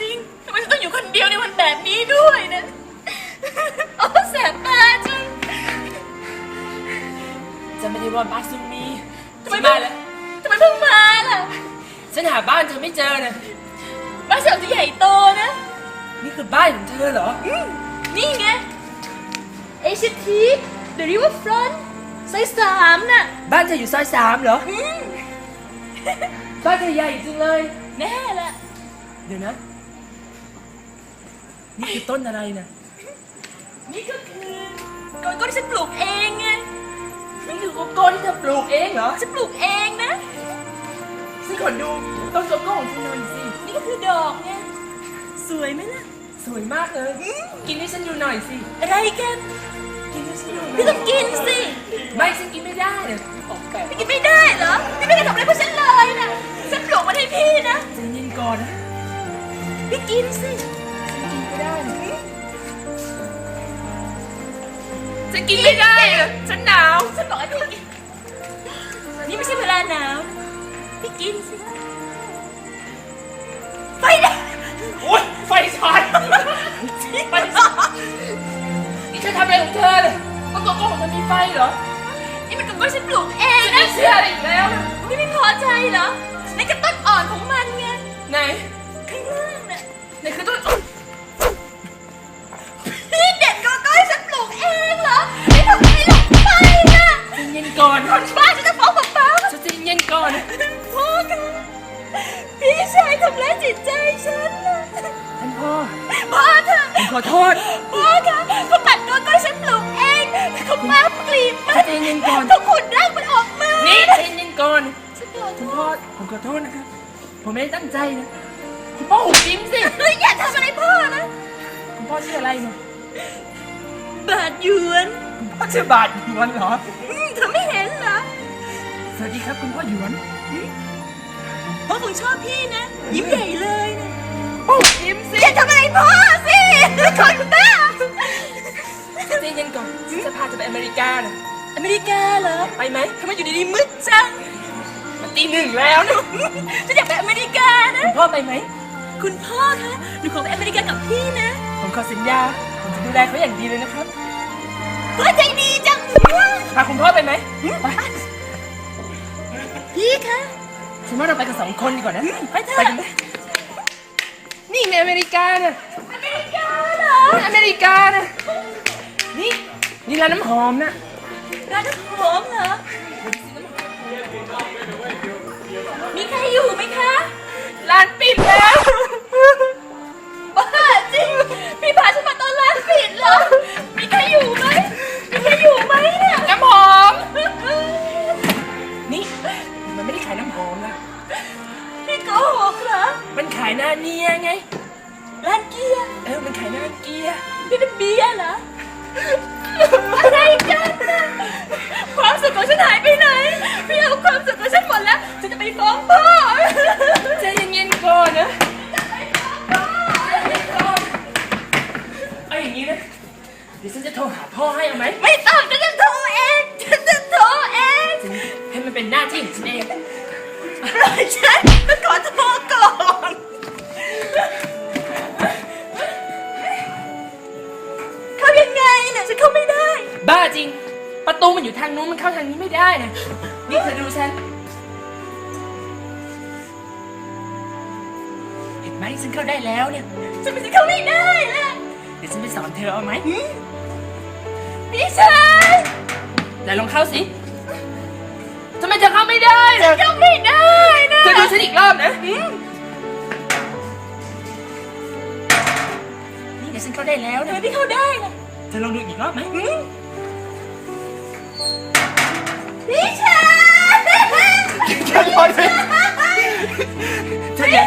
จริงทำไมฉันต้องอยู่คนเดียวในวันแบบนี้ด้วยนะโอ้แสบตาจริงจะไม่ได้ว่าบ้านซุมมีทำไมฉันเพิ่มางแล้วทำไมเพิ่งมาล่ะ ฉันหาบ้านเธอไม่เจอนะบ้านฉันจะใหญ่โตนะ นี่คือบ้านของเธอเหรอ นี่ไงเอชทีเดอะริเวอร์ฟรอนต์ซอยสามน่ะ บ้านเธออยู่ซอยสามเหรออืมบ้านเธอใหญ่จริงเลย แน่ละ เดี๋ยวนะ นี่คือต้นอะไรนะนี่ก็คือโกโก้ที่ฉันปลูกเองไงนี่คือโกโก้ที่เธอปลูกเองเหรอฉันปลูกเองนะฉันขอดูต้นโกโก้ของเธอหน่อยสินี่ก็คือดอกไงสวยไหมล่ะสวยมากเลย กินให้ฉันดูหน่อยสิ อะไรกัน กินให้ฉันดูหน่พี่อยต้องกินสิ ไม่ฉันกินไม่ได้เนี่ยออกแบบพี่กินไม่ได้เหรอพี่ไม่ได้ทำอะไรพวกฉันเลยนะฉันปลูกมันให้พี่นะใจเย็นก่อนนะพี่กินสิฉันกิน ไม่ได้นะฉันกินไม่ได้อะฉันหนาว ฉันบอกให้พี่กิน นี่ไม่ใช่เวลาหนาวนะพี่กินสิ ไฟดับโอ๊ยไฟช็อตไฟช็อตนี่เธอทำอะไรของเธอเนี่ยว่าโกโก้ของเธอมีไฟเหรอ นี่มันก็ฉันปลูกเองฉันนะไม่เชื่ออะไรอีกแล้วนะพี่ไม่พอใจเหรอนั่นก็ต้นอ่อนของมันไง ไหนำร้ายจิตใจฉันนะท่านพ่อพ่อเถอะผมขอโทษ พ่อคะเขาตัดโกโก้ให้ฉันปลูกเองเขามากรีบมัใจเย็นก่อน เขาขุดรากมันออกมานี่ใจเย็นก่อนฉันขอโทคุณษพ่อผมขอโทษนะครับ ผมไม่ได้ตั้งใจนะคุณพ่อหุบยิ้มสิเฮ้ยอย่าทำอะไรพ่อนะ คุณพ่อชื่ออะไรเนี่ยบาดหยวนคุณพ่อชื่อบาทหยวนเหรอ อืมเธอไม่เห็นเหรอ สวัสดีครับคุณพ่อหยวน พ่อคงชอบพี่นะ ยิ้มใหญ่เลยนะพ่อหุบยิ้มสิอย่าทำอะไรพ่อสิคนบ้าใจเย็นก่อนฉันจะพาเธอไปอเมริกานะอเมริกาเหรอ ไปไหมทำไมอยู่ดีๆมืดจังมันตีหนึ่งแล้วนะฉันอยากไปอเมริกานะคุณพ่อไปไหม คุณพ่อคะหนูขอไปอเมริกากับพี่นะ ผมขอสัญญา ผมจะดูแลเขาอย่างดีเลยนะครับพ่อใจดีจังพาคุณพ่อไปไหมไปพี่คะ ฉันว่าเราไปกันสองคนดีกว่านะ ไปเถไปอะกันไหมนี่ในอเมริกาน่ะอเมริกาเหรออเมริกาน่ะนี่นี่ร้านน้ำหอมน่ะร้านน้ำหอมเหรอ มีใครอยู่ไหมคะ ร้านปิดแล้ว มันไม่ได้ขายน้ำหอมนะพี่โกหกเหรอมันขายหน้าเนียไง ร้านเกียร์เออมันขายหน้าเกียร์พี่เป็นเบียร์เหรอ อะไรกันนะความสุขของฉันหายไปไหน พี่เอาความสุขของฉันหมดแล้ว ฉันจะไปฟ้องพ่อใจเย็นๆก่อนนะเอาอย่างนี้นะ เดี๋ยวฉันจะโทรหาพ่อให้เอาไหม ไม่ต้องฉันจะโทรเองฉันจะโทรเองให้มัน เป็นหน้าที่ของฉันเองปล่อยฉันฉันขอโทรก่อนเข้ายังไงเนี่ยฉันเข้าไม่ได้ บ้าจริง ประตูมันอยู่ทางนู้นมันเข้าทางนี้ไม่ได้นะนี่เธอดูฉัน เห็นไหมฉันเข้าได้แล้วเนี่ย ฉันไม่ใช่เข้าไม่ได้นะเดี๋ยวฉันไปสอนเธอเอาไหมพี่ชายไหนลองเข้าสิทำ ไมเธอเข้าไม่ได้ล่ะเข้าไม่ได้นะเธอดูฉันอีกรอบนะนี่เดี๋ยวฉันเข้าได้แล้วทำนะไมพี่เข้าได้ล่ะเธอลองดูอีกรอบไหมพี่ชายเธอพอเลยเธออย่า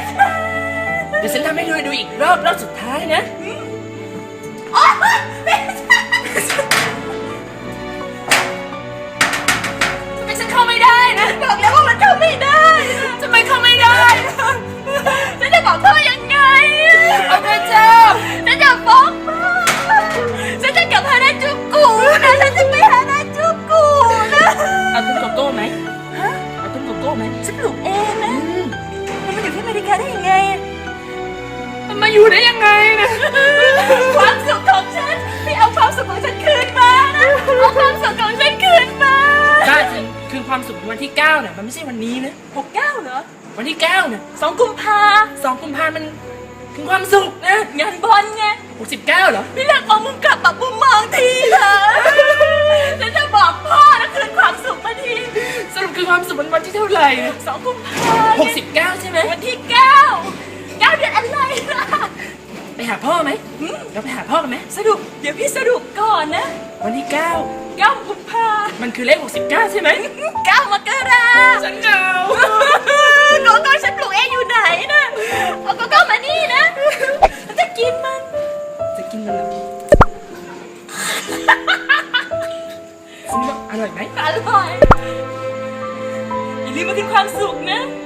เดี๋ยวฉันทำให้ดูดูอีกรอบรอบสุดท้ายนะ โอ๊ยพี่ชาย กาได้ยังไงอะก็มาอยู่ได้ยังไงนะความสุขของฉันพี่เอาความสุขของฉันคืนมานะเอาความสุขของฉันคืนมาบ้าจริงคือความสุขวันที่9เนี่ยมันไม่ใช่วันนี้นะหกเก้าเหรอวันที่9เนี่ยสองกุมภาสองกุมภาพันธ์มันถึงความสุขนะงานบอลไง69เหรอพี่เลิกเอามุมกลับปรับมุมมองทีเถอะฉันจะบอกพ่อนะคืนความสุขมาทีสรุปคือความสุขมันวันที่เท่าไหร่นะสองกุมภา69ใช่ไหมวันที่เก้าเก้าเดือนอะไรล่ะ ไปหาพ่อไหมเราไปหาพ่อกันไหมสรุปเดี๋ยวพี่สรุปก่อนนะ วันที่เก้ากุมภา9มันคือเลข69ใช่ไหมเก้ามกราฉันเก่าโกโก้ฉันปลูกเองอยู่ไหนนะเอาโกโก้มานี่นะฉันจะกินมัน จะกินมันเหรอซิมว่าอร่อยไหมอร่อยอย่าลืมมาคืนความสุขนะจุ๊บจุ๊บ